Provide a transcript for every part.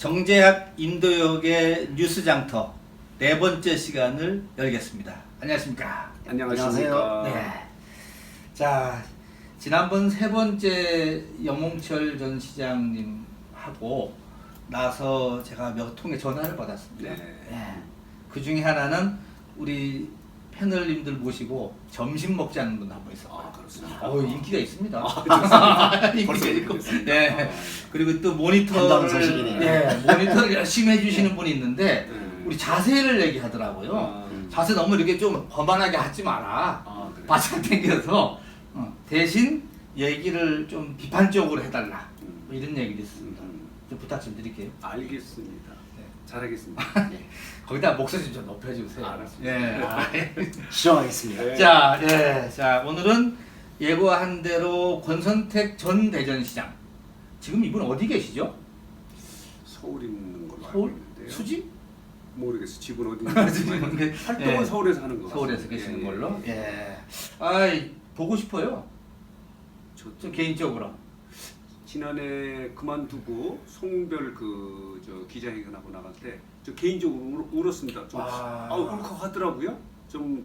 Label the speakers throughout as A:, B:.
A: 정재학 인도역의 뉴스 장터 네 번째 시간을 열겠습니다. 안녕하십니까?
B: 안녕하십니까.
A: 네. 자, 지난번 세 번째 영몽철 전 시장님 하고 나서 제가 몇 통의 전화를 받았습니다.
B: 네.
A: 그 중에 하나는 우리 패널님들 모시고 점심 먹자는 분한분 있었어요.
B: 아, 그렇습니까?
A: 어, 인기가 있습니다.
B: 아,
A: 인기가 있고.
B: 그렇습니까?
A: 네.
B: 아,
A: 그리고 또
C: 반가운
A: 모니터를
C: 소식이네요.
A: 네, 모니터를 열심히 해주시는 분이 있는데
B: 네.
A: 우리 자세를 얘기하더라고요.
B: 아,
A: 자세 너무 이렇게 좀 거만하게 하지 마라.
B: 아, 그래.
A: 바짝 당겨서 어, 대신 얘기를 좀 비판적으로 해달라.
B: 음.
A: 뭐 이런 얘기를 했습니다.
B: 음.
A: 좀 부탁 좀 드릴게요.
B: 알겠습니다.
A: 네.
B: 잘하겠습니다. 네.
A: 거기다 목소리 좀 높여주세요.
B: 알았습니다.
A: 예. 아,
C: 시정하겠습니다.
B: 네.
A: 자, 예. 자, 오늘은 예고한 대로 권선택 전 대전시장. 지금 이분 어디 계시죠?
B: 서울 있는 걸로 알고
A: 서울?
B: 있는데요.
A: 수지?
B: 모르겠어. 집은 어디 있는지.
A: 그-
B: 활동은
A: 예.
B: 서울에서 하는 거
A: 서울에서
B: 같습니다.
A: 계시는
B: 예,
A: 걸로.
B: 예.
A: 예. 아이, 보고 싶어요.
B: 저
A: 좀 개인적으로.
B: 지난해 그만두고 송별 그 저 기자회견하고 나갈 때 저 개인적으로 울, 울었습니다. 좀
A: 아.
B: 아, 울컥하더라고요. 좀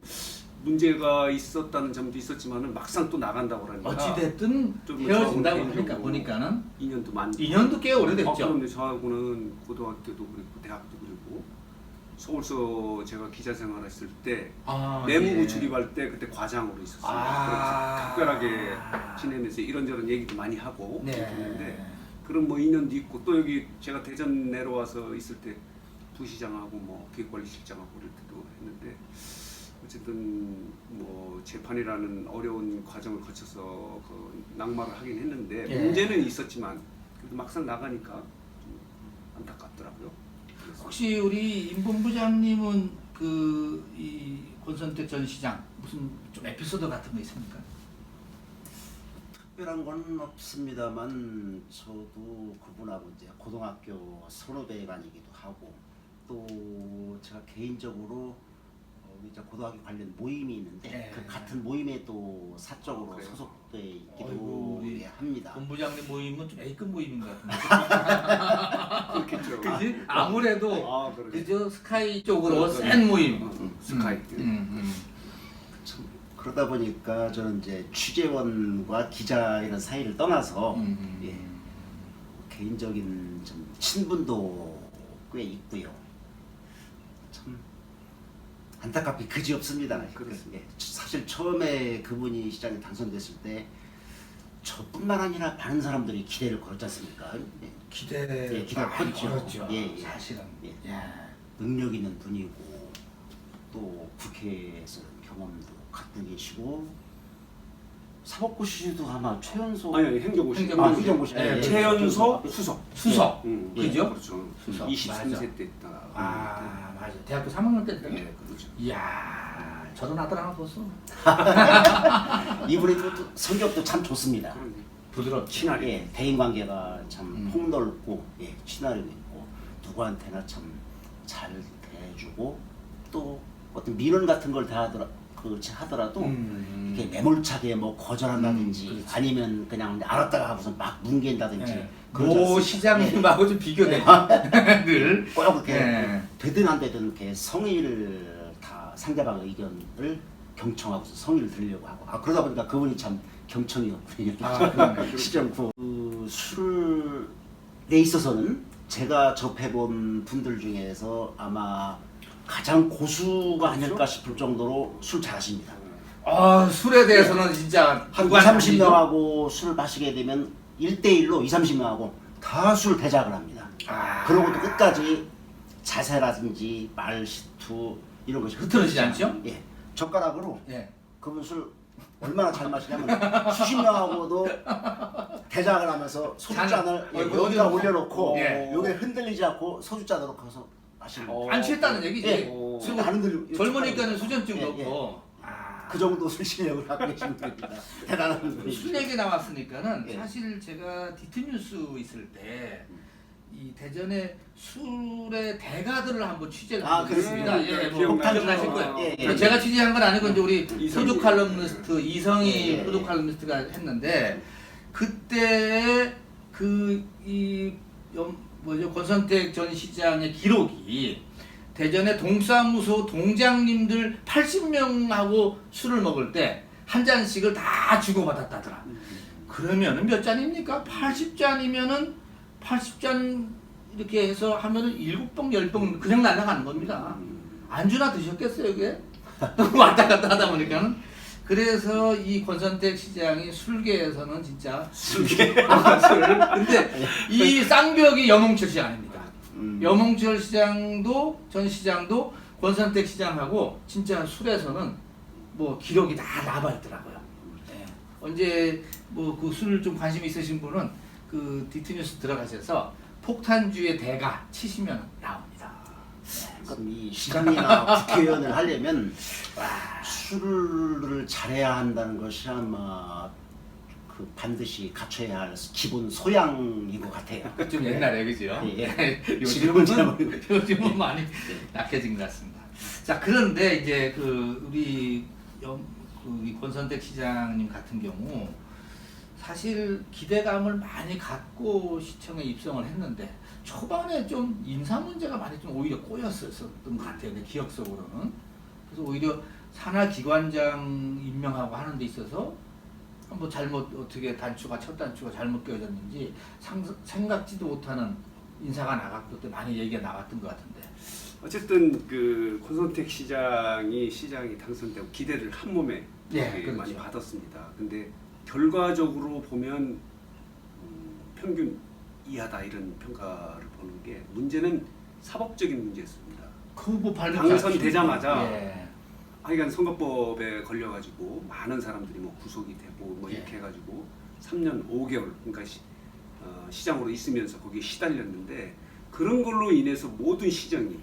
B: 문제가 있었다는 점도 있었지만은 막상 또 나간다고 그러니까
A: 어찌됐든
B: 좀
A: 헤어진다고
B: 저하고는
A: 하니까
B: 개인적으로
A: 보니까는
B: 인연도 많.
A: 2년도 꽤 오래됐죠.
B: 아, 그럼요. 저하고는 고등학교도 그리고 대학도 서울서 제가 기자 생활했을 때
A: 아,
B: 내무부
A: 예.
B: 출입할 때 그때 과장으로 있었어요.
A: 아.
B: 각별하게 지내면서 이런저런 얘기도 많이 하고
A: 네.
B: 그랬는데 그런 뭐 인연도 있고 또 여기 제가 대전 내려와서 있을 때 부시장하고 뭐 기획관리실장하고 그럴 때도 했는데 어쨌든 뭐 재판이라는 어려운 과정을 거쳐서 그 낙마를 하긴 했는데
A: 예.
B: 문제는 있었지만 그래도 막상 나가니까 좀 안타깝더라고요.
A: 혹시 우리 임 본부장님은 그 이 권선택 전 시장 무슨 좀 에피소드 같은 거 있습니까?
C: 특별한 건 없습니다만 저도 그분하고 이제 고등학교 선후배관이기도 하고 또 제가 개인적으로 어, 이제 고등학교 관련 모임이 있는데
A: 네.
C: 그 같은 모임에 또 사적으로
B: 그래요?
C: 소속돼 있기도
A: 우리
C: 예, 합니다.
A: 본부장님 모임은 좀 A급 모임인 것 같은데.
B: 그렇겠죠.
A: 그지? 아무래도
B: 아, 그러게.
A: 스카이 쪽으로
B: 그렇죠.
A: 센 모임.
B: 음, 스카이.
A: 음, 음,
C: 참 그러다 보니까 저는 이제 취재원과 기자 이런 사이를 떠나서
A: 음, 음.
C: 예, 개인적인 좀 친분도 꽤 있고요. 참 안타깝게 그지 없습니다.
B: 그렇습니다.
C: 예, 사실 처음에 그분이 시장에 당선됐을 때 저뿐만 아니라 많은 사람들이 기대를 걸었지 않습니까? 예,
A: 기대
C: 예, 기대가
A: 많이
C: 컸죠.
A: 걸었죠.
C: 예, 예.
A: 사실은.
C: 예.
A: 예.
C: 능력 있는 분이고 또 국회에서 경험도 갖고 계시고 사법고시도 아마 최연소
B: 아니 아니 행정고시.
A: 행정고시.
C: 아, 행정고시.
A: 예,
C: 예,
B: 최연소
C: 예.
B: 수석.
A: 수석.
B: 음,
A: 그죠?
B: 그렇죠.
A: 수석.
B: 23세 때 있다.
A: 아 맞아. 대학교 3학년 때
B: 예,
A: 때네.
B: 그 렇죠.
A: 이야 저런 아들 하나 뒀어.
C: 이분이 또, 또 성격도 참 좋습니다.
B: 그러네.
A: 부드럽.
B: 친하게.
C: 예, 대인 관계가 참
A: 음.
C: 폭넓고 예, 친화력이 있고 누구한테나 참 잘 대해주고 또 어떤 민원 같은 걸 대하더라 그렇지 하더라도
A: 음.
C: 이렇게 매몰차게 뭐 거절한다든지
A: 음, 그렇지.
C: 아니면 그냥 알았다가 하고서 막 뭉갠다든지
A: 예.
C: 그러지
A: 모
C: 않습니까? 예.
A: 시장님하고 좀 비교돼. 늘.
C: 꼭 그렇게
A: 예.
C: 되든 안 되든 이렇게 성의를 다 상대방 의견을 경청하고서 성의를 들으려고 하고 아 그러다 보니까 그분이 참 경청이었군요.
A: 아.
C: 시정구 그 술에 있어서는 제가 접해본 분들 중에서 아마 가장 고수가 아닐까 싶을 정도로 술 잘하십니다.
A: 아 술에 대해서는 진짜
C: 한 2,
A: 누가
C: 30명하고 술을 마시게 되면 1대1로 2, 30명하고 다 술 대작을 합니다.
A: 아.
C: 그러고 또 끝까지 자세라든지 말 시투 이런 것이
A: 흐트러지지 않죠?
C: 예. 젓가락으로
A: 예.
C: 그분 술 얼마나 잘 마시냐면 수십 명하고도 대작을 하면서 소주잔을 예, 여기다 올려놓고
A: 예.
C: 여기 흔들리지 않고 소주잔으로 가서 마시는 거예요.
B: 어.
A: 안 취했다는 얘기지.
C: 예.
B: 어.
C: 술안 흔들리고
A: 젊으니까는 수전증
C: 예, 예.
A: 넣고. 아.
C: 그 정도 술 실력을 갖고 계신 분입니다. 대단한 분이죠.
A: 술 얘기 나왔으니까는
C: 예.
A: 사실 제가 디트뉴스 있을 때. 이 대전의 술의 대가들을 한번 취재를
C: 아,
A: 했습니다.
B: 그래요?
A: 예, 뭐
B: 기억나죠?
A: 기억나실 거예요.
C: 예, 예.
A: 그래서 제가 취재한 건 아니고 이제 우리
B: 이성희.
A: 푸드 칼럼니스트 이성희
C: 예, 예.
A: 푸드 칼럼니스트가 했는데 그때 그이 뭐죠 권선택 전 시장의 기록이 대전의 동사무소 동장님들 80명하고 술을 먹을 때 한 잔씩을 다 주고받았다더라. 그러면은 몇 잔입니까? 80잔이면은 80잔 이렇게 해서 하면은 7병 10병 그냥 날아가는 겁니다. 안주나 드셨겠어요, 이게? 왔다 갔다 하다 보니까는. 그래서 이 권선택 시장이 술계에서는 진짜
B: 술계.
A: 근데 이 쌍벽이 염홍철 시장입니다.
C: 음.
A: 염홍철 시장도 전 시장도 권선택 시장하고 진짜 술에서는 뭐 기록이 다 남아 있더라고요. 예. 언제 뭐 그 술 좀 관심 있으신 분은 그 디트뉴스 들어가셔서 폭탄주의 대가 치시면 나옵니다.
C: 그럼 이 시장이나 국회의원을 하려면 술을 잘해야 한다는 것이 아마 그 반드시 갖춰야 할 기본 소양인 것 같아요.
A: 좀 옛날에 그죠?
C: 예.
A: 요즘은
C: 지금은 잘
A: 요즘은 많이 낙해진 것 같습니다. 자 그런데 이제 그 우리 염, 그 우리 권선택 시장님 같은 경우 사실 기대감을 많이 갖고 시청에 입성을 했는데 초반에 좀 인사 문제가 많이 좀 오히려 꼬였었던 것 같아요. 내 기억 속으로는. 그래서 오히려 산하 기관장 임명하고 하는 데 있어서 뭐 잘못 어떻게 단추가 첫 단추가 잘못 끼워졌는지 상, 생각지도 못하는 인사가 나갔고 그때 많이 얘기가 나왔던 것 같은데
B: 어쨌든 그 권선택 시장이 시장이 당선되고 기대를 한 몸에
A: 예, 그렇죠.
B: 많이 받았습니다. 근데 결과적으로 보면 음, 평균 이하다 이런 평가를 보는 게 문제는 사법적인 문제였습니다.
A: 그뭐
B: 당선되자마자
A: 예.
B: 하여간 선거법에 걸려가지고 많은 사람들이 뭐 구속이 되고 뭐
A: 예.
B: 이렇게 해가지고 3년 5개월 그러니까 시, 어, 시장으로 있으면서 거기에 시달렸는데 그런 걸로 인해서 모든 시장이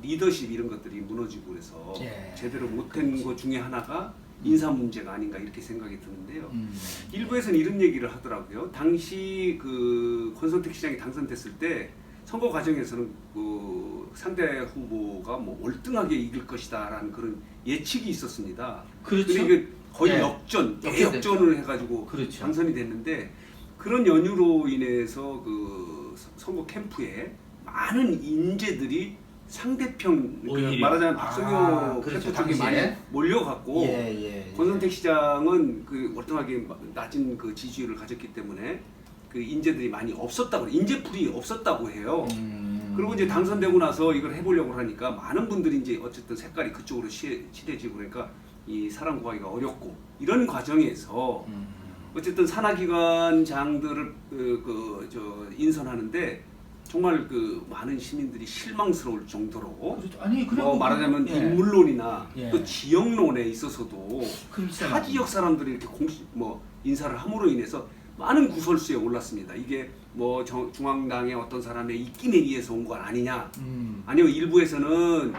B: 리더십 이런 것들이 무너지고 그래서
A: 예.
B: 제대로 못한 것 중에 하나가 인사 문제가 아닌가 이렇게 생각이 드는데요.
A: 음.
B: 일부에서는 이런 얘기를 하더라고요. 당시 그 권선택 시장이 당선됐을 때 선거 과정에서는 그 상대 후보가 뭐 월등하게 이길 것이다라는 그런 예측이 있었습니다.
A: 그렇죠.
B: 근데 이게 거의
A: 네.
B: 역전. 대역전을 해가지고
A: 그렇죠.
B: 당선이 됐는데 그런 연유로 인해서 그 선거 캠프에 많은 인재들이 상대편 그
A: 오히려.
B: 말하자면
A: 아,
B: 박성효
A: 그렇죠.
B: 캠프 쪽에
A: 당시에.
B: 많이 몰려갔고
C: 예, 예.
B: 권선택 시장은 그 월등하게 낮은 그 지지율을 가졌기 때문에 그 인재들이 많이 없었다고 인재풀이 없었다고 해요.
A: 음.
B: 그리고 이제 당선되고 나서 이걸 해보려고 하니까 많은 분들이 이제 어쨌든 색깔이 그쪽으로 치- 치대지고 그러니까 이 사람 구하기가 어렵고 이런 과정에서
A: 음.
B: 어쨌든 산하기관장들을 그, 그, 저 인선하는데 정말 그 많은 시민들이 실망스러울 정도로
A: 그렇죠. 아니 그리고
B: 뭐 말하자면
A: 예.
B: 인물론이나
A: 예.
B: 또 지역론에 있어서도
A: 그렇죠.
B: 타 지역 사람들이 이렇게 공식 뭐 인사를 함으로 인해서 많은 구설수에 올랐습니다. 이게 뭐 정- 중앙당의 어떤 사람의 입김에 의해서 온 건 아니냐?
A: 음.
B: 아니요 일부에서는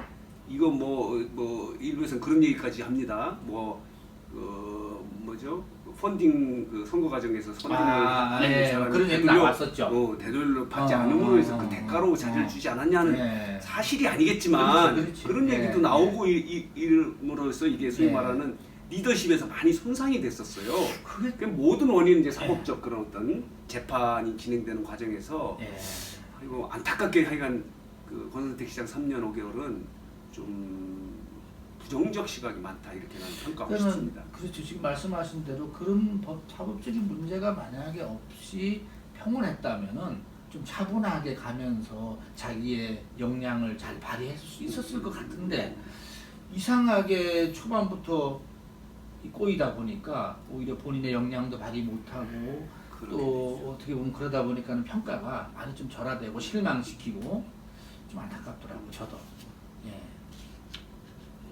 B: 이거 뭐뭐 일부에서는 그런 얘기까지 합니다. 뭐 어, 뭐죠? 펀딩 그 선거 과정에서 펀딩을
A: 아,
B: 하는
A: 예,
B: 사람이
A: 그런 얘기
B: 되돌려-
A: 나왔었죠.
B: 어, 되돌려 받지
A: 어,
B: 않음으로 해서
A: 어,
B: 그
A: 어,
B: 대가로 자제를
A: 어.
B: 주지 않았냐는
A: 예.
B: 사실이 아니겠지만
A: 그렇지, 그렇지.
B: 그런 얘기도
A: 예,
B: 나오고 이, 이, 이름으로써 이게 소위
A: 예.
B: 말하는 리더십에서 많이 손상이 됐었어요.
A: 그게
B: 그 모든 원인은 이제 사법적 그런 어떤 재판이 진행되는 과정에서
A: 예.
B: 그리고 안타깝게 하여간 그 권선택 시장 3년 5개월은 좀 부정적 시각이 많다 이렇게 나는 평가하고 싶습니다.
A: 그렇죠. 지금 말씀하신 대로 그런 법 사법적인 문제가 만약에 없이 평온했다면은 좀 차분하게 가면서 자기의 역량을 잘 발휘했을 수 있었을 것 같은데 이상하게 초반부터 이 꼬이다 보니까 오히려 본인의 역량도 발휘 못하고 또 어떻게 보면 그러다 보니까는 평가가 많이 좀 절하되고 실망시키고 좀 안타깝더라고 저도.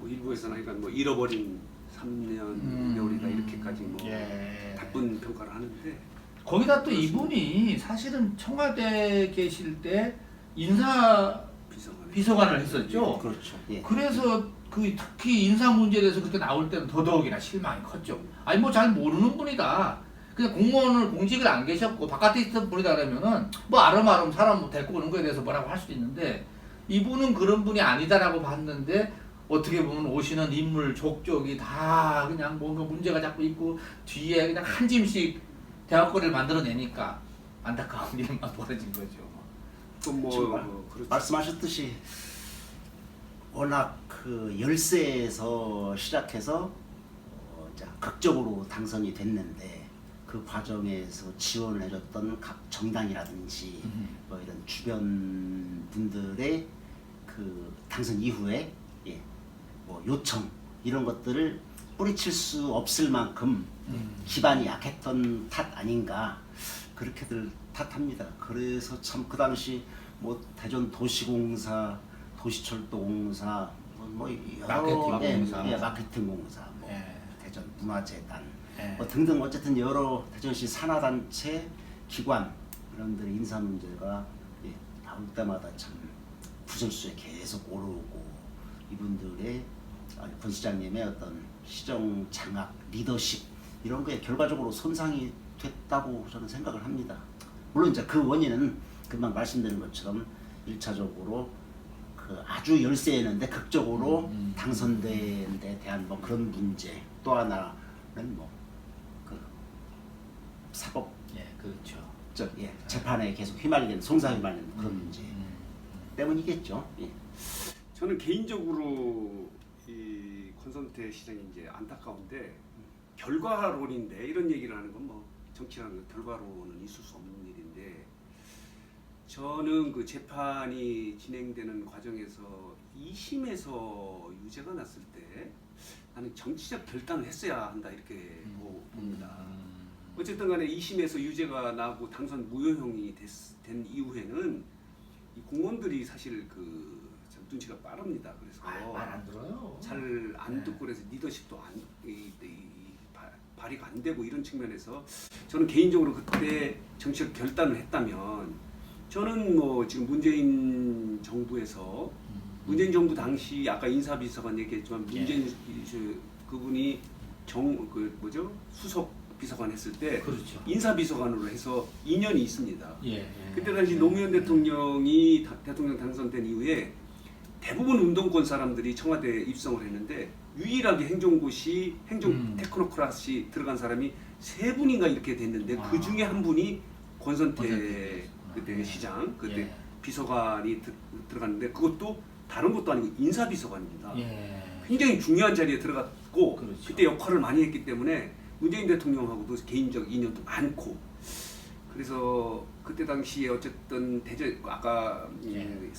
A: 예.
B: 뭐 일부에서는 하여간 뭐 잃어버린 3년
A: 음,
B: 5개월이다 이렇게까지 뭐
A: 예.
B: 나쁜 평가를 하는데
A: 거기다 또 이분이 사실은 청와대 계실 때 인사
B: 비서관
A: 비서관을 했었죠.
C: 그렇죠. 예.
A: 그래서 그 특히 인사 문제에 대해서 그때 나올 때는 더더욱이나 실망이 컸죠. 아니 뭐 잘 모르는 분이다. 그냥 공무원을 공직을 안 계셨고 바깥에 있던 분이다 그러면은 뭐 아름아름 사람 뭐 데리고 오는 거에 대해서 뭐라고 할 수도 있는데 이분은 그런 분이 아니다라고 봤는데 어떻게 보면 오시는 인물 족족이 다 그냥 뭔가 문제가 자꾸 있고 뒤에 그냥 한 짐씩 대학거리를 만들어내니까 안타까운 일만 벌어진 거죠.
B: 또뭐
C: 정말
B: 그렇죠.
C: 말씀하셨듯이 워낙 그 열세에서 시작해서 어, 이제 극적으로 당선이 됐는데 그 과정에서 지원을 해줬던 각 정당이라든지
A: 음.
C: 뭐 이런 주변 분들의 그 당선 이후에 예, 뭐 요청 이런 것들을 뿌리칠 수 없을 만큼
A: 음.
C: 기반이 약했던 탓 아닌가 그렇게들 탓합니다. 그래서 참 그 당시 뭐 대전 도시공사, 도시철도공사, 뭐, 뭐 여러
A: 마케팅
C: 예,
A: 공사.
C: 예, 마케팅 공사, 뭐
A: 예.
C: 대전 문화재단,
A: 예.
C: 뭐 등등 어쨌든 여러 대전시 산하단체 기관 이런들 인사 문제가 예, 나올 때마다 참 부설수에 계속 오르고 이분들의 아, 권 시장님의 어떤 시정 장악 리더십 이런 게 결과적으로 손상이 됐다고 저는 생각을 합니다. 물론 이제 그 원인은 금방 말씀드린 것처럼 일차적으로 그 아주 열세였는데 극적으로
A: 음, 음.
C: 당선된 데 대한 뭐 그런 문제 또 하나는 뭐그 사법
A: 예, 그렇죠.
C: 적 예, 재판에 계속 휘말리는 송사 휘말리는 그런 문제
A: 음.
C: 때문이겠죠. 예.
B: 저는 개인적으로 이 권선태 시장이 이제 안타까운데 결과론인데 이런 얘기를 하는 건 뭐 정치라는 건 결과론은 있을 수 없는 일인데 저는 그 재판이 진행되는 과정에서 2심에서 유죄가 났을 때 나는 정치적 결단을 했어야 한다 이렇게 보- 봅니다.
A: 음.
B: 어쨌든 간에 2심에서 유죄가 나고 당선 무효형이 됐, 된 이후에는 이 공무원들이 사실 그참 눈치가 빠릅니다. 그래서
A: 아, 말안 들어요.
B: 잘 안
A: 네.
B: 듣고 그래서 리더십도 안 이, 이, 이, 발- 발휘가 안 되고 이런 측면에서 저는 개인적으로 그때 정치적 결단을 했다면 저는 뭐 지금 문재인 정부에서
A: 음.
B: 문재인 정부 당시 아까 인사비서관 얘기했지만
A: 예.
B: 문재인 이- 저, 그분이 정 그 뭐죠 수석 비서관 했을 때
A: 그렇죠.
B: 인사비서관으로 해서 2년이 있습니다.
A: 예, 예.
B: 그때 당시
A: 예.
B: 노무현 대통령이 다- 대통령 당선된 이후에 대부분 운동권 사람들이 청와대에 입성을 했는데 유일하게 행정고시 행정
A: 음.
B: 테크노크라시 들어간 사람이 세 분인가 이렇게 됐는데
A: 아.
B: 그 중에 한 분이 권선태
A: 권선태
B: 그때
A: 예.
B: 시장 그때
A: 예.
B: 비서관이 들, 들어갔는데 그것도 다른 것도 아니고 인사비서관입니다.
A: 예.
B: 굉장히 중요한 자리에 들어갔고
A: 그렇죠.
B: 그때 역할을 많이 했기 때문에 문재인 대통령하고도 개인적 인연도 많고 그래서 그때 당시에 어쨌든 대전 아까 이-
A: 예.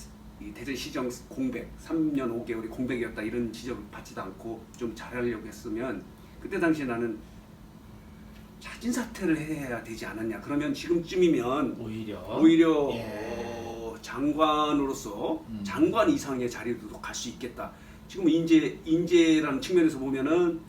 B: 이 대전시정 공백 3년 5개월이 공백이었다 이런 지적을 받지도 않고 좀 잘하려고 했으면 그때 당시에 나는 자진 사퇴를 해야 되지 않았냐 그러면 지금쯤이면
A: 오히려
B: 오히려
A: 예.
B: 어, 장관으로서
A: 음.
B: 장관 이상의 자리도 갈 수 있겠다. 지금 인재 인재라는 측면에서 보면은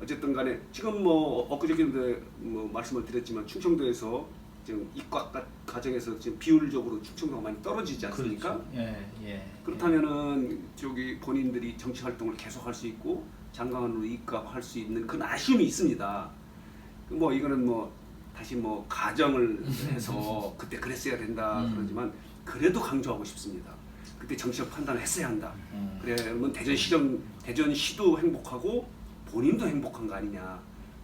B: 어쨌든 간에 지금 뭐 엊그저께도 뭐 말씀을 드렸지만 충청도에서 지금 이과 과- 과정에서 지금 비율적으로 충청도가 많이 떨어지지 않습니까?
A: 그렇죠. 예, 예.
B: 그렇다면은 저기 본인들이 정치 활동을 계속할 수 있고 장관으로 입각할 수 있는 그런 아쉬움이 있습니다. 그뭐 이거는 뭐 다시 뭐 가정을 해서 그때 그랬어야 된다
A: 음.
B: 그러지만 그래도 강조하고 싶습니다. 그때 정치적 판단을 했어야 한다.
A: 음.
B: 그러면 대전 시정 대전시도 행복하고 본인도 행복한 거 아니냐.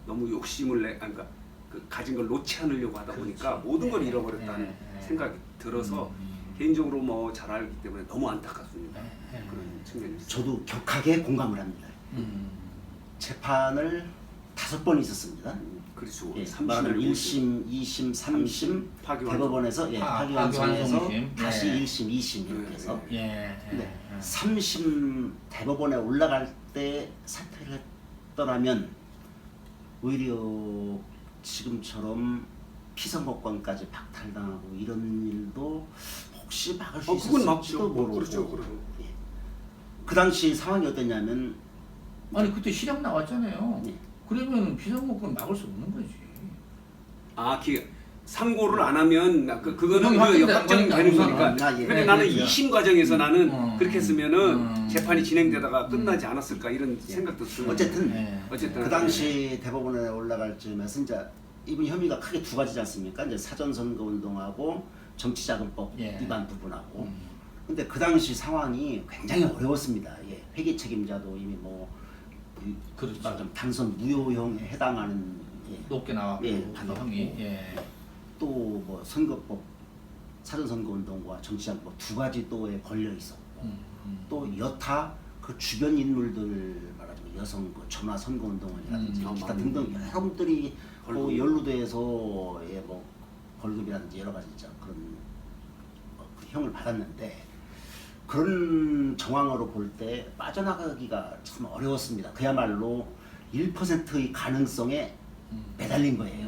B: 너무 욕심을 내, 아니, 그러니까 그 가진 걸 놓지 않으려고 하다 보니까
A: 그렇죠.
B: 모든 걸
A: 예,
B: 잃어버렸다는
A: 예, 예.
B: 생각이 들어서
A: 음.
B: 개인적으로 뭐 잘 알기 때문에 너무 안타깝습니다. 그런 측면이 있어요.
C: 저도 격하게 공감을 합니다.
A: 음.
C: 재판을 다섯 번 있었습니다.
B: 그렇죠.
C: 예,
B: 30년
C: 말하는
B: 후에
C: 1심, 2심, 3심
B: 파기환송.
C: 대법원에서 예,
A: 파-
C: 파기환송에서
A: 파기환송심.
C: 다시
A: 예.
C: 1심, 2심 이렇게
B: 예,
C: 해서
B: 예.
A: 예, 예.
C: 근데
A: 예.
C: 3심 대법원에 올라갈 때 사퇴를 했더라면 오히려 지금처럼 피선거권까지 박탈당하고 이런 일도 혹시 막을 수
B: 어, 그건
C: 있었을지도
B: 맞죠.
C: 모르고
B: 그렇죠, 그렇죠.
C: 예. 그 당시 상황이 어땠냐면
A: 아니 그때 시력 나왔잖아요.
C: 예.
A: 그러면 비상목건 막을 수 없는 거지.
B: 아, 기 상고를 안 하면 나- 그 그거는
A: 그건
B: 그
A: 확정돼-
B: 확정 되는
A: 확정돼.
B: 거니까.
C: 아, 예.
B: 근데
A: 네,
B: 나는
A: 그렇죠.
B: 2심 과정에서 나는
A: 음.
B: 그렇게 했으면은
A: 음.
B: 재판이 진행되다가 끝나지 않았을까 이런 생각도 들어요.
C: 어쨌든
A: 예.
B: 어쨌든
C: 그 당시 대법원에 올라갈 즈음에서 이제 이분 혐의가 크게 두 가지지 않습니까? 이제 사전 선거 운동하고 정치자금법
A: 예.
C: 위반 부분하고.
A: 음.
C: 근데 그 당시 상황이 굉장히 어려웠습니다. 예. 회계 책임자도 이미 뭐 그,
A: 그렇죠.
C: 말하자면 당선 무효형에 해당하는 예.
A: 높게 나왔고
C: 예,
A: 그. 형이 예.
C: 또 뭐 선거법 사전선거운동과 정치장 뭐두 가지 또에 걸려 있었고
A: 음, 음.
C: 또 여타 그 주변 인물들 말하자면 여성 그 전화 선거운동원이라든지
B: 음,
C: 기타
B: 아,
C: 등등 여러 분들이 그. 연루돼서의 뭐 벌금이라든지 여러 가지 진짜 그런 어, 그 형을 받았는데 그런 정황으로 볼 때 빠져나가기가 참 어려웠습니다. 그야말로 1%의 가능성에
A: 음.
C: 매달린 거예요.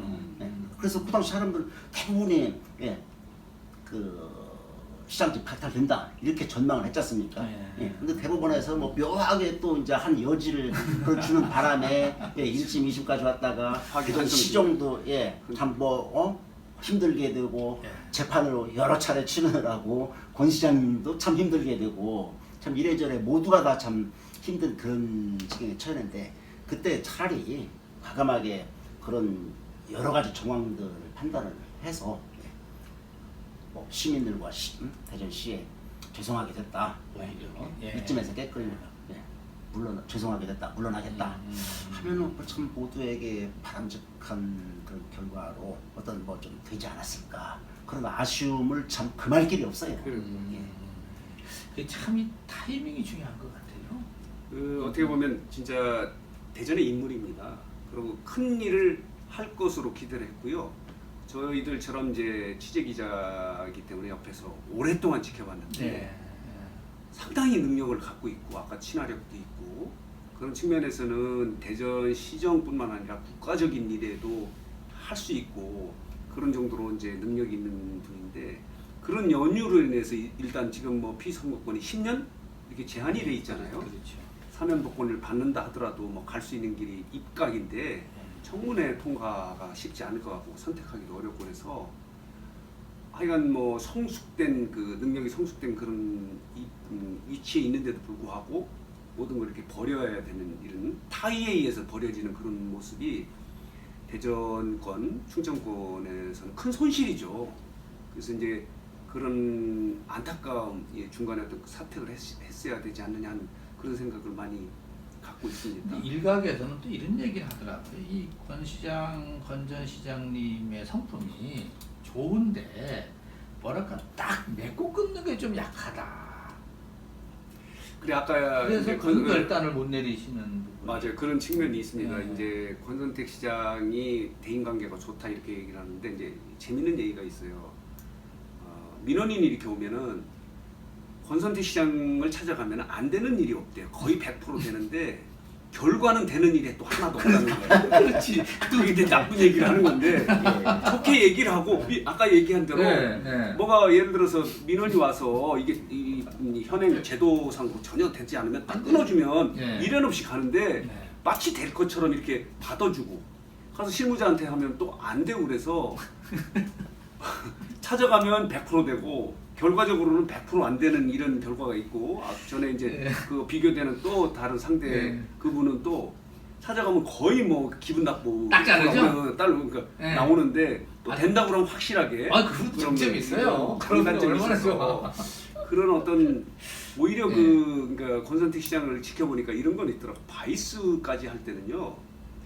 A: 음.
C: 예. 그래서 그 당시 사람들 대부분이 예, 그 시장집 박탈된다 이렇게 전망을 했지 않습니까?
A: 네.
C: 예. 근데 대법원에서 뭐 묘하게 또 이제 한 여지를 주는 바람에 예, 1심, 2심까지 왔다가 그
B: 한정이죠.
C: 시정도 예, 참뭐 어? 힘들게 되고
A: 예.
C: 재판을 여러 차례 치느라고 권 시장님도 참 힘들게 되고 참 이래저래 모두가 다 참 힘든 그런 지경에 처했는데 그때 차라리 과감하게 그런 여러 가지 정황들을 판단을 해서 예, 뭐 시민들과 시, 음? 대전시에 죄송하게 됐다
A: 오히려 예.
C: 이쯤에서 깨끗이 예, 물론 죄송하게 됐다 물러나겠다
A: 음, 음.
C: 하면은 뭐참 모두에게 바람직한 그런 결과로 어떤 뭐 좀 되지 않았을까 그런 아쉬움을 참 금할 길이 없어요.
A: 음. 참이 타이밍이 중요한 것 같아요.
B: 그 어떻게 보면 진짜 대전의 인물입니다. 그리고 큰 일을 할 것으로 기대를 했고요. 저희들처럼 이제 취재 기자이기 때문에 옆에서 오랫동안 지켜봤는데
A: 네.
B: 상당히 능력을 갖고 있고 아까 친화력도 있고 그런 측면에서는 대전 시정뿐만 아니라 국가적인 일에도 할 수 있고 그런 정도로 이제 능력 있는 분인데 그런 연유로 인해서 이- 일단 지금 뭐 피선거권이 10년 이렇게 제한이 돼 있잖아요.
A: 그렇죠.
B: 사면 복권을 받는다 하더라도 뭐 갈 수 있는 길이 입각인데 청문회 통과가 쉽지 않을 것 같고 선택하기도 어렵고 그래서 하여간 뭐 성숙된 그 능력이 성숙된 그런 이- 음, 위치에 있는데도 불구하고 모든 걸 이렇게 버려야 되는 이런 타의에 의해서 버려지는 그런 모습이 대전권, 충청권에서는 큰 손실이죠. 그래서 이제 그런 안타까움 예, 중간에 어떤 사택을 했, 했어야 되지 않느냐 하는 그런 생각을 많이 갖고.
A: 근데 일각에서는 또 이런 얘기를 하더라고요. 이 권 시장, 권전 시장님의 성품이 좋은데 뭐랄까 딱 맺고 끊는 게 좀 약하다.
B: 그래 아까
A: 그래서 그
B: 그-
A: 결단을 못 내리시는 부분.
B: 맞아요. 그런 측면이 있습니다.
A: 네.
B: 이제 권선택 시장이 대인 관계가 좋다 이렇게 얘기를 하는데 이제 재밌는 얘기가 있어요. 어, 민원인이 이렇게 오면은 권선택 시장을 찾아가면 안 되는 일이 없대요. 거의 100% 되는데 결과는 되는 일이 또 하나도 없다는 거예요.
A: 그렇지.
B: 또 이게 나쁜 얘기를 하는 건데 좋게 얘기를 하고 이- 아까 얘기한 대로
A: 네, 네.
B: 뭐가 예를 들어서 민원이 와서 이게 이, 이 현행 제도상으로 전혀 되지 않으면 딱 끊어주면
A: 네.
B: 미련 없이 가는데
A: 네.
B: 마치 될 것처럼 이렇게 받아주고 가서 실무자한테 하면 또 안 되고 그래서 찾아가면 100% 되고 결과적으로는 100%안 되는 이런 결과가 있고 아, 전에 이제
A: 네.
B: 그 비교되는 또 다른 상대
A: 네.
B: 그분은 또 찾아가면 거의 뭐 기분 나쁘고
A: 딱 자르죠?
B: 딸 그러니까
A: 네.
B: 나오는데 또
A: 아,
B: 된다고 그러면 확실하게
A: 아, 그런 장점이 있어요. 그런
B: 장단점이
A: 얼마나 좋아.
B: 그런 어떤 오히려
A: 네.
B: 그 그러니까 권선택 시장을 지켜보니까 이런 건 있더라고 바이스까지 할 때는요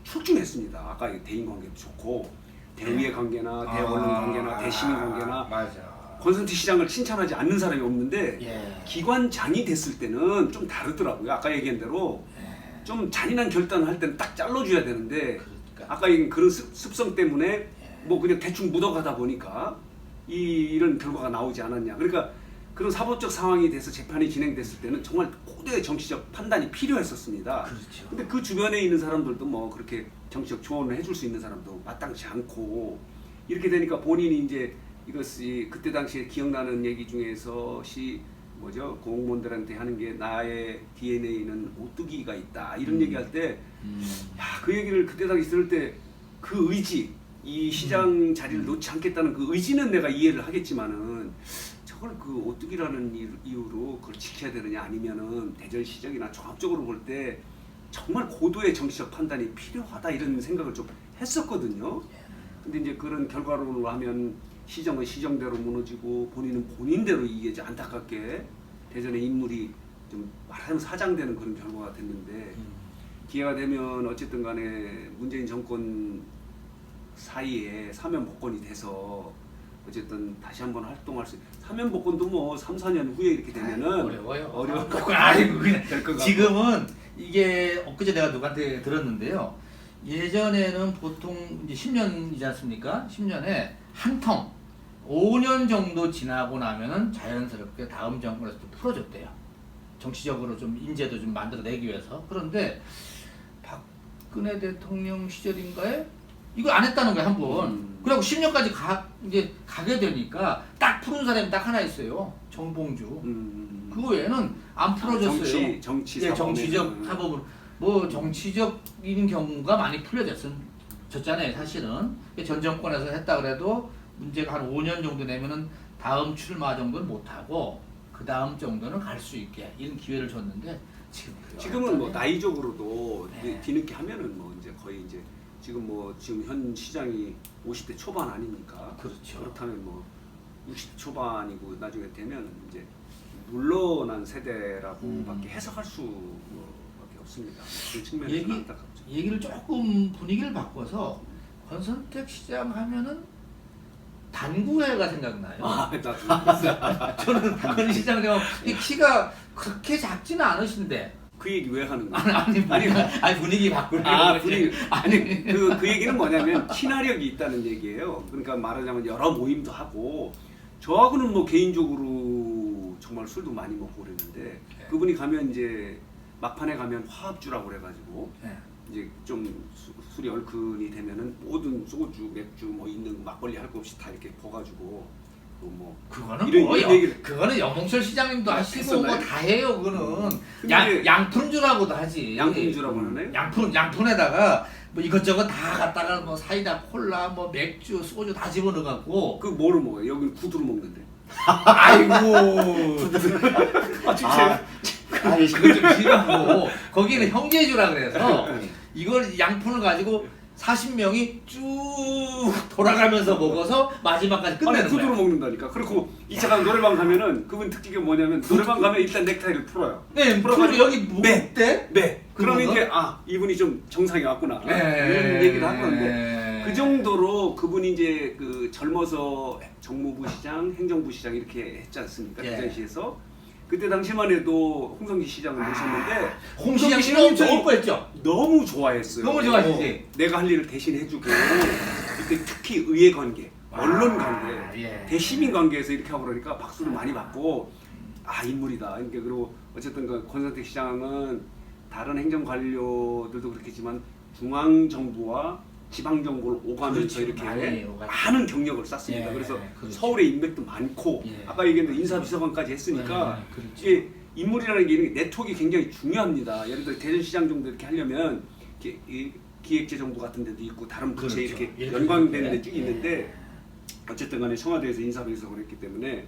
B: 출중했습니다 아까 이 대인 관계도 좋고 대의의 관계나 대언론 관계나 대시민 관계나
A: 아, 맞아.
B: 권선택 시장을 칭찬하지 않는 사람이 없는데
A: 예.
B: 기관장이 됐을 때는 좀 다르더라고요 아까 얘기한 대로
A: 예.
B: 좀 잔인한 결단을 할 때는 딱 잘라줘야 되는데
A: 그러니까.
B: 아까 얘기한 그런 습, 습성 때문에
A: 예.
B: 뭐 그냥 대충 묻어가다 보니까 이 이런 결과가 나오지 않았냐. 그러니까 그런 사법적 상황이 돼서 재판이 진행됐을 때는 정말 고도의 정치적 판단이 필요했었습니다.
A: 그렇죠.
B: 근데 그 주변에 있는 사람들도 뭐 그렇게 정치적 조언을 해줄 수 있는 사람도 마땅치 않고 이렇게 되니까 본인이 이제 이것이 그때 당시에 기억나는 얘기 중에서 시 뭐죠 공무원들한테 하는 게 나의 DNA는 오뚜기가 있다 이런
A: 음.
B: 얘기할 때
A: 음.
B: 야, 그 얘기를 그때 당시 들을 때 그 의지, 이 시장 자리를 놓지 않겠다는 그 의지는 내가 이해를 하겠지만은 저걸 그 오뚜기라는 이유- 이유로 그걸 지켜야 되느냐 아니면은 대전 시장이나 종합적으로 볼 때 정말 고도의 정치적 판단이 필요하다 이런 생각을 좀 했었거든요. 근데 이제 그런 결과론으로 하면 시정은 시정대로 무너지고 본인은 본인대로 이게 이제 안타깝게 대전의 인물이 좀 말하자면 사장되는 그런 결과가 됐는데
A: 음.
B: 기회가 되면 어쨌든 간에 문재인 정권 사이에 사면 복권이 돼서 어쨌든 다시 한번 활동할 수 사면 복권도 뭐 3, 4년 후에 이렇게 되면은
A: 어려워요.
B: 어려울 것
A: 아이고 그냥
B: 될것 같고.
A: 지금은 이게 엊그제 내가 누구한테 들었는데요. 예전에는 보통 이제 10년이지 않습니까? 10년에 한 통, 5년 정도 지나고 나면은 자연스럽게 다음 정권에서 또 풀어줬대요. 정치적으로 좀 인재도 좀 만들어내기 위해서. 그런데 박근혜 대통령 시절인가에 이걸 안 했다는 거야 한 번.
B: 음.
A: 그리고 10년까지 가 이제 가게 되니까 딱 푸른 사람이 딱 하나 있어요. 정봉주.
B: 음,
A: 그 외에는 안 풀어졌어요.
B: 정치 정치
A: 예, 정치적 사법으로 뭐 정치적인 경우가 많이 풀려졌었잖아요. 사실은 전 정권에서 했다 그래도 문제가 한 5년 정도 내면은 다음 출마 정도는 못 하고 그 다음 정도는 갈 수 있게 이런 기회를 줬는데 지금
B: 지금은 뭐. 나이적으로도
A: 네.
B: 뒤늦게 하면은 뭐 이제 거의 이제 지금 뭐 지금 현 시장이 50대 초반 아닙니까?
A: 그렇죠.
B: 그렇다면 뭐 60대 초반이고 나중에 되면 이제 물러난 세대라고밖에
A: 음.
B: 해석할 수 없습니다. 그 측면에서
A: 얘기-
B: 안타깝죠.
A: 얘기를 조금 분위기를 바꿔서 권선택 시장 하면은 단구회가 생각나요.
B: 아, 나도
A: 저는 권 시장님 이 키가 그렇게 작지는 않으신데
B: 그 얘기 왜 하는 거야?
A: 아니 아니 분위기, 아니 분위기 바꾸려고
B: 아,
A: 그러지.
B: 아니 그, 그 얘기는 뭐냐면 친화력이 있다는 얘기예요. 그러니까 말하자면 여러 모임도 하고 저하고는 뭐 개인적으로 정말 술도 많이 먹고 그랬는데 그분이 가면 이제 막판에 가면 화합주라고 그래가지고
A: 네.
B: 이제 좀 수- 술이 얼큰이 되면은 모든 소주, 맥주 뭐 있는 막걸리 할 것 없이 다 이렇게 부어가지고 그뭐
A: 그거는
B: 이런-
A: 뭐
B: 이런
A: 영-
B: 얘기를-
A: 그거는 영몽철 시장님도 하시고
B: 했었나요?
A: 뭐다 해요 그거는
B: 근데
A: 양 양푼주라고도 하지
B: 양푼주라고 하나요?
A: 양푼 양푼에다가 뭐 이것저것 다 갖다가 뭐 사이다 콜라 뭐 맥주 소주 다 집어넣어 갖고
B: 그 뭐를 먹어요? 여기 구두로 먹는데.
A: 아이고
B: 아.
C: 아, 아니,
A: 그거 좀 심하고 거기는 형제주라 그래서
B: 네.
A: 이걸 양푼을 가지고 40명이 쭉 돌아가면서 먹어서 마지막까지
B: 아니
A: 끝내는
B: 구두로
A: 거야.
B: 먹는다니까. 그리고 이차가 노래방 가면은 그분 특징이 뭐냐면 노래방 가면 일단 넥타이를 풀어요.
A: 네,
B: 풀어가지고-
A: 여기 뭐
B: 네.
A: 때?
B: 네. 그러면? 이제 아 이분이 좀 정상에 왔구나.
A: 네.
B: 이런 얘기를 한 건데 그 정도로 그분이 이제 그 젊어서 정무부 시장, 행정부 시장 이렇게 했지 않습니까?
A: 예.
B: 그 당시에서 그때 당시만 해도 홍성기 시장을 모셨는데
A: 홍 시장 씨는 엄청
B: 너무- 좋아했어요.
A: 너무 좋아하시지?
B: 어, 내가 할 일을 대신 해주고 그때 특히 의회 관계, 언론 관계,
A: 아, 예.
B: 대시민 관계에서 이렇게 하고 그러니까 박수를 많이 받고 아 인물이다. 그러니까 그리고 어쨌든 그 권선택 시장은 다른 행정 관료들도 그렇겠지만 중앙 정부와 지방 정부를 오가면서
A: 그렇죠.
B: 이렇게
A: 많이 오갔죠.
B: 많은 경력을 쌓습니다.
A: 예,
B: 그래서
A: 그렇죠.
B: 서울의 인맥도 많고
A: 예.
B: 아까 얘기했던 인사비서관까지 했으니까
A: 네, 그렇죠.
B: 이게 인물이라는 게 이런 게 네트워크가 굉장히 중요합니다. 예를 들어 대전시장 정도 이렇게 하려면 기, 이 기획재정부 같은 데도 있고 다른 부처에
A: 그렇죠.
B: 이렇게
A: 이렇게
B: 연관되는 데
A: 이렇게.
B: 쭉 있는데 어쨌든 간에 청와대에서 인사비서관을 했기 때문에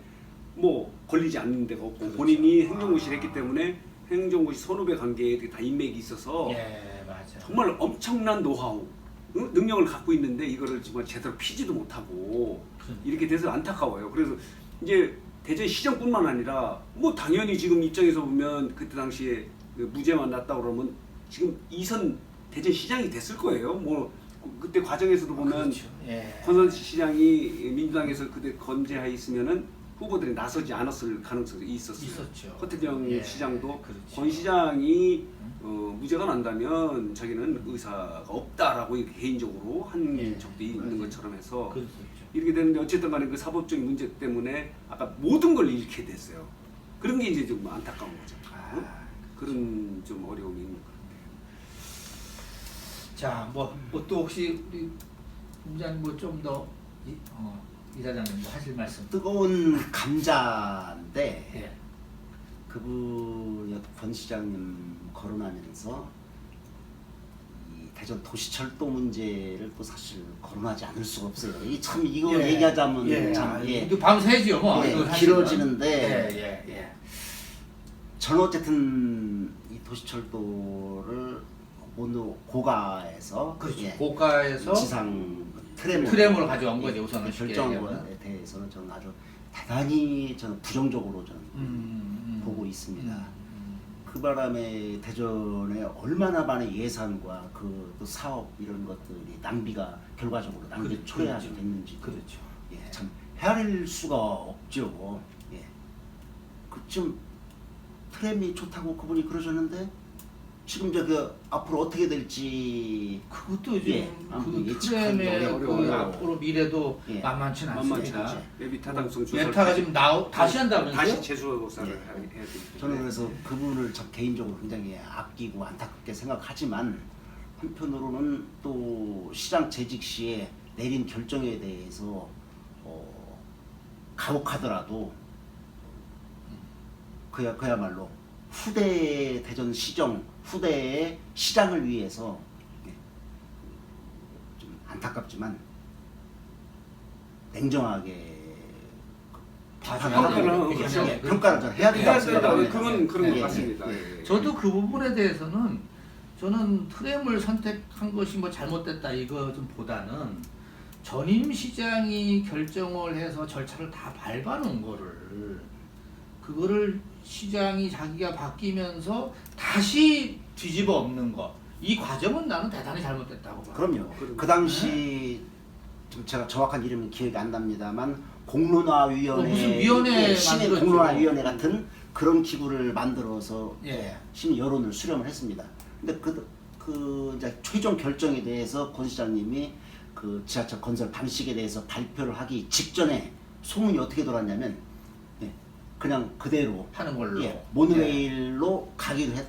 B: 뭐 걸리지 않는 데가 없고
A: 그렇죠.
B: 본인이 행정고시를 했기 때문에 행정고시 선후배 관계에 다 인맥이 있어서
A: 예.
B: 정말 엄청난 노하우 응? 능력을 갖고 있는데 이거를 정말 제대로 피지도 못하고
A: 그러니까.
B: 이렇게 돼서 안타까워요. 그래서 이제 대전 시장뿐만 아니라 뭐 당연히 지금 입장에서 보면 그때 당시에 그 무죄만 났다 그러면 지금 이선 대전 시장이 됐을 거예요. 뭐 그- 그때 과정에서도 보면
A: 그렇죠. 예.
B: 권선 시장이 민주당에서 그때 건재하에 있으면은 후보들이 나서지 않았을 가능성이 있었어요.
A: 있었죠.
B: 허태정
A: 예,
B: 시장도
A: 그렇죠.
B: 권 시장이 어, 무죄가 난다면 자기는 의사가 없다라고 개인적으로 한
A: 예,
B: 적도 있는. 것처럼 해서
A: 그렇죠.
B: 이렇게 되는데 어쨌든 간에 그 사법적인 문제 때문에 아까 모든 걸 잃게 됐어요. 그런 게 이제 좀 안타까운 거죠. 응?
A: 아,
B: 그런 좀 어려움이 있는 것
A: 자, 뭐또 혹시 우리 부장님 뭐좀 더 이, 어, 이사장님 뭐 하실 말씀?
C: 뜨거운 감자인데
A: 예.
C: 그분 권 시장님 거론하면서 이 대전 도시철도 문제를 또 사실 거론하지 않을 수가 없어요. 이 참 이거
A: 예.
C: 얘기하자면
A: 예.
C: 참
A: 아,
C: 예.
A: 이거 밤새지요, 뭐.
C: 예,
A: 이거.
C: 길어지는데.
A: 예, 예, 예.
C: 저는 어쨌든 이 도시철도를 모두 고가에서
A: 그렇죠.
C: 예,
A: 고가에서
C: 지상 트램으로,
A: 트램으로 가져온 거지,
C: 예,
A: 우선은 쉽게
C: 결정한
A: 얘기하면.
C: 거에 대해서는 저는 아주 대단히 저는 부정적으로 저는
A: 음, 음,
C: 보고 있습니다.
A: 음,
C: 그 바람에 대전에 얼마나 많은 예산과 그 또 사업 이런 것들이 낭비가 결과적으로 낭비
A: 그렇죠.
C: 초래하게 됐는지
A: 그렇죠.
C: 예, 참 헤아릴 수가 없죠. 예. 그좀 트램이 좋다고 그분이 그러셨는데 지금 저그 앞으로 어떻게 될지
A: 그것도 요즘
C: 예, 아무튼
A: 그
C: 예측하기
A: 그
B: 어려워요.
A: 앞으로 미래도
C: 예.
A: 만만치는
B: 만만치
A: 않습니다.
B: 않죠. 예비 타당성 조사를
A: 예타가
B: 다시-
A: 지금 나오 다시 한다면서요?
B: 다시 재조사를
C: 예.
B: 해야 되기 때문에
C: 저는 그래서 그분을 저 개인적으로 굉장히 아끼고 안타깝게 생각하지만 한편으로는 또 시장 재직 시에 내린 결정에 대해서 어, 가혹하더라도 그야 그야말로 후대 대전 시정 후대의 시장을 위해서 예, 좀 안타깝지만 냉정하게
B: 평가를. 그렇죠.
C: 예, 평가를 좀 해야
B: 해야 된다.
C: 생각합니다.
B: 그건 그런
C: 예,
B: 것
C: 예,
B: 같습니다.
C: 예.
B: 예.
A: 저도 그 부분에 대해서는 저는 트램을 선택한 것이 뭐 잘못됐다 이거 좀 보다는 전임 시장이 결정을 해서 절차를 다 밟아놓은 거를 그거를 시장이 자기가 바뀌면서 다시 뒤집어 엎는 거이 과정은 나는 대단히 잘못됐다고 봐.
C: 그럼요.
B: 그
C: 당시 좀 제가 정확한 이름은 기억이 안 납니다만 공론화위원회
A: 어, 무슨 위원회
C: 예,
A: 만들었죠.
C: 공론화위원회 같은 그런 기구를 만들어서
A: 예.
C: 시민 여론을 수렴을 했습니다. 근데 그, 그 이제 최종 결정에 대해서 권 시장님이 그 지하철 건설 방식에 대해서 발표를 하기 직전에 소문이 어떻게 돌았냐면 예, 그냥 그대로
A: 하는 걸로.
C: 예, 모노레일로 가기로 했.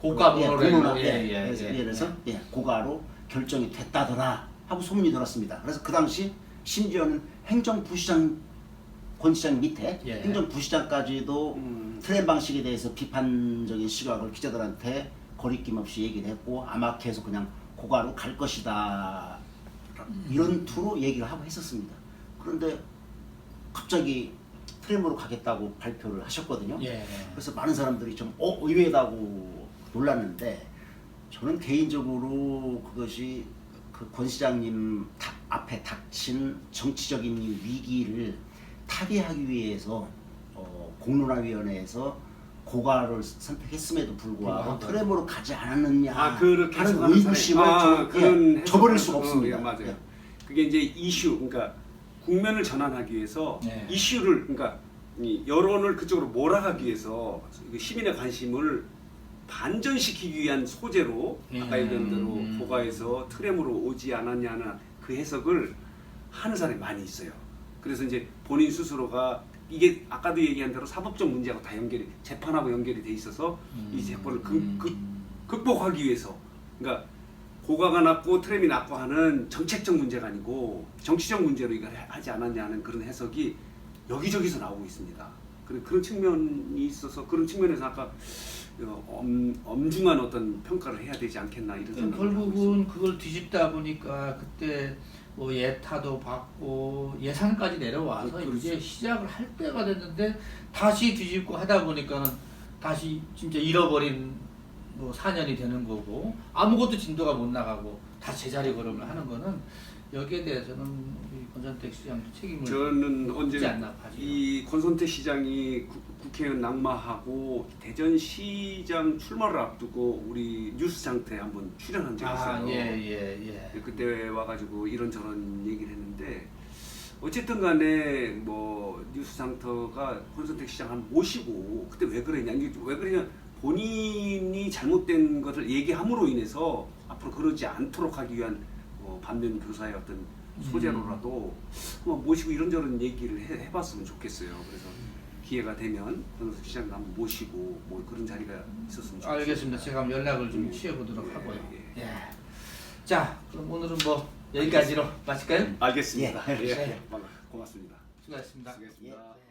A: 고가
C: 예,
A: 모노레일로. 예,
C: 예,
A: 예,
C: 그래서,
A: 예,
C: 예, 그래서 예, 고가로 결정이 됐다더라 하고 소문이 돌았습니다. 그래서 그 당시 심지어는 행정부시장 권 시장 밑에
A: 예.
C: 행정부시장까지도
B: 음.
C: 트램 방식에 대해서 비판적인 시각을 기자들한테 거리낌 없이 얘기를 했고 아마 계속 그냥 고가로 갈 것이다 이런 투로 얘기를 하고 했었습니다. 그런데 갑자기 트램으로 가겠다고 발표를 하셨거든요.
A: 예.
C: 그래서 많은 사람들이 좀 어, 의외다고 놀랐는데 저는 개인적으로 그것이 그 권 시장님 다- 앞에 닥친 정치적인 위기를 타개하기 위해서 어, 공론화위원회에서 고가를 선택했음에도 불구하고
A: 불구하고.
C: 트램으로 가지 않았느냐
B: 아 그렇게
C: 하는 의구심을
B: 아,
C: 좀, 예, 저버릴 수가
B: 어,
C: 없습니다.
B: 예, 맞아요.
C: 예.
B: 그게 이제 이슈, 그러니까 국면을 전환하기 위해서
A: 네.
B: 이슈를, 그러니까 이 여론을 그쪽으로 몰아가기 위해서 그 시민의 관심을 반전시키기 위한 소재로 아까
A: 음.
B: 얘기한 대로
A: 음.
B: 고가에서 트램으로 오지 않았냐는 그 해석을 하는 사람이 많이 있어요. 그래서 이제 본인 스스로가 이게 아까도 얘기한 대로 사법적 문제하고 다 연결이 재판하고 연결이 돼 있어서 이 재판을 극, 극, 극복하기 위해서 그러니까 고가가 낮고 트램이 낮고 하는 정책적 문제가 아니고 정치적 문제로 이걸 해- 하지 않았냐는 그런 해석이 여기저기서 나오고 있습니다. 그런 그런 측면이 있어서 그런 측면에서 아까 어, 엄, 엄중한 어떤 평가를 해야 되지 않겠나 이런 있습니다.
A: 결국은 그걸 뒤집다 보니까 그때 뭐 예타도 받고 예산까지 내려와서
B: 그렇죠.
A: 이제 시작을 할 때가 됐는데 다시 뒤집고 하다 보니까는 다시 진짜 잃어버린 뭐 4년이 되는 거고 아무것도 진도가 못 나가고 다시 제자리 걸음을 하는 거는 여기에 대해서는 권선택 시장 책임을
B: 저는
A: 묻지
B: 언제
A: 않나 봐요.
B: 이 권선태 시장이 구- 국회의원 낙마하고 대전시장 출마를 앞두고 우리 뉴스 장터에 한번 출연한 적이 있어요.
A: 아, 예, 예, 예.
B: 그때 와가지고 이런저런 얘기를 했는데 어쨌든 간에 뭐 뉴스 장터가 권선택 시장 한 모시고 그때 왜 그랬냐 이게 왜 그러냐 본인이 잘못된 것을 얘기함으로 인해서 앞으로 그러지 않도록 하기 위한 뭐 반면 교사의 어떤 소재로라도 한번 모시고 이런저런 얘기를 해, 해봤으면 좋겠어요. 그래서 기회가 되면 권선택 시장 한번 모시고 뭐 그런 자리가 있었으면 좋겠어요.
A: 알겠습니다. 제가 한번 연락을 좀
B: 예.
A: 취해보도록
B: 예,
A: 하고요.
B: 예.
A: 예. 자, 그럼 오늘은 뭐 여기까지로 마칠까요?
B: 알겠습니다.
C: 예.
B: 예. 고맙습니다.
A: 수고하셨습니다.
B: 수고하셨습니다.
C: 예.